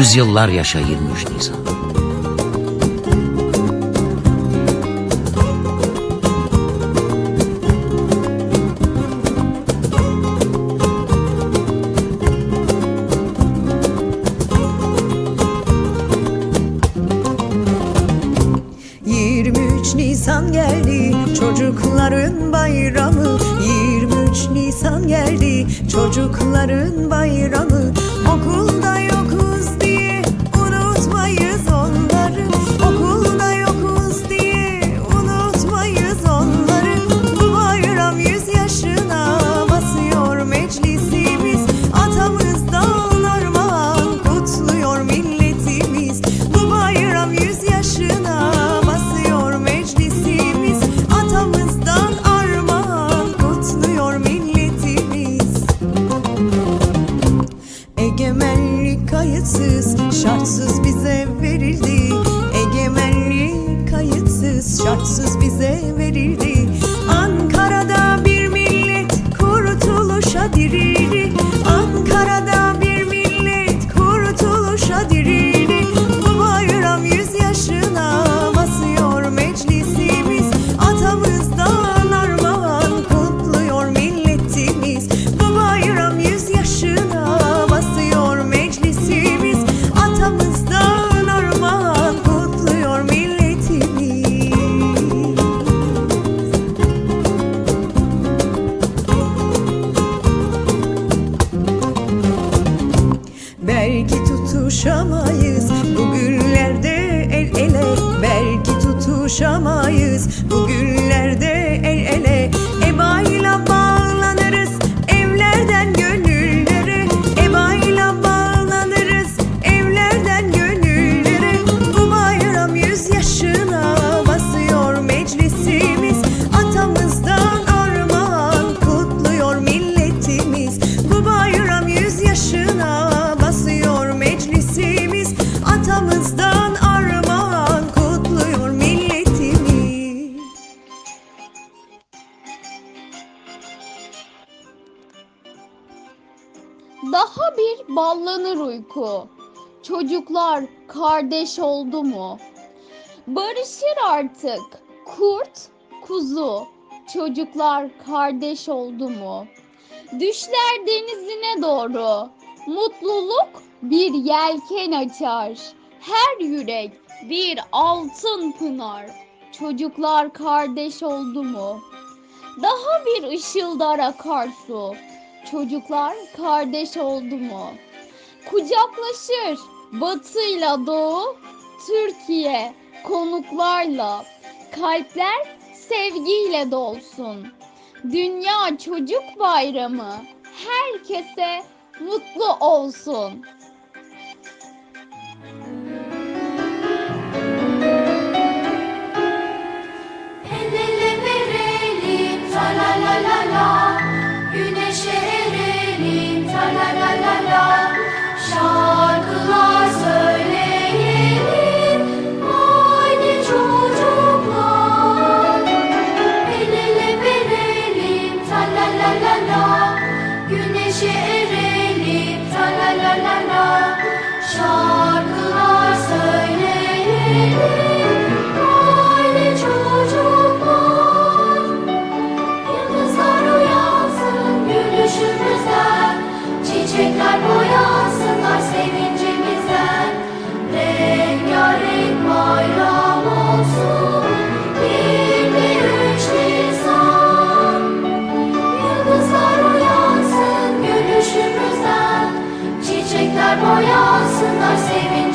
Yüzyıllar yaşa 23 Nisan. Nisan geldi çocukların bayramı 23 Nisan geldi çocukların bayramı okul Ansız bize verildi. Daha bir ballanır uyku. Çocuklar kardeş oldu mu? Barışır artık kurt, kuzu. Çocuklar kardeş oldu mu? Düşler denizine doğru. Mutluluk bir yelken açar. Her yürek bir altın pınar. Çocuklar kardeş oldu mu? Daha bir ışıldar akarsu. Çocuklar kardeş oldu mu? Kucaklaşır batıyla doğu, Türkiye konuklarla. Kalpler sevgiyle dolsun. Dünya Çocuk Bayramı herkese mutlu olsun. El ele vereli, la la la la la. 저 на всі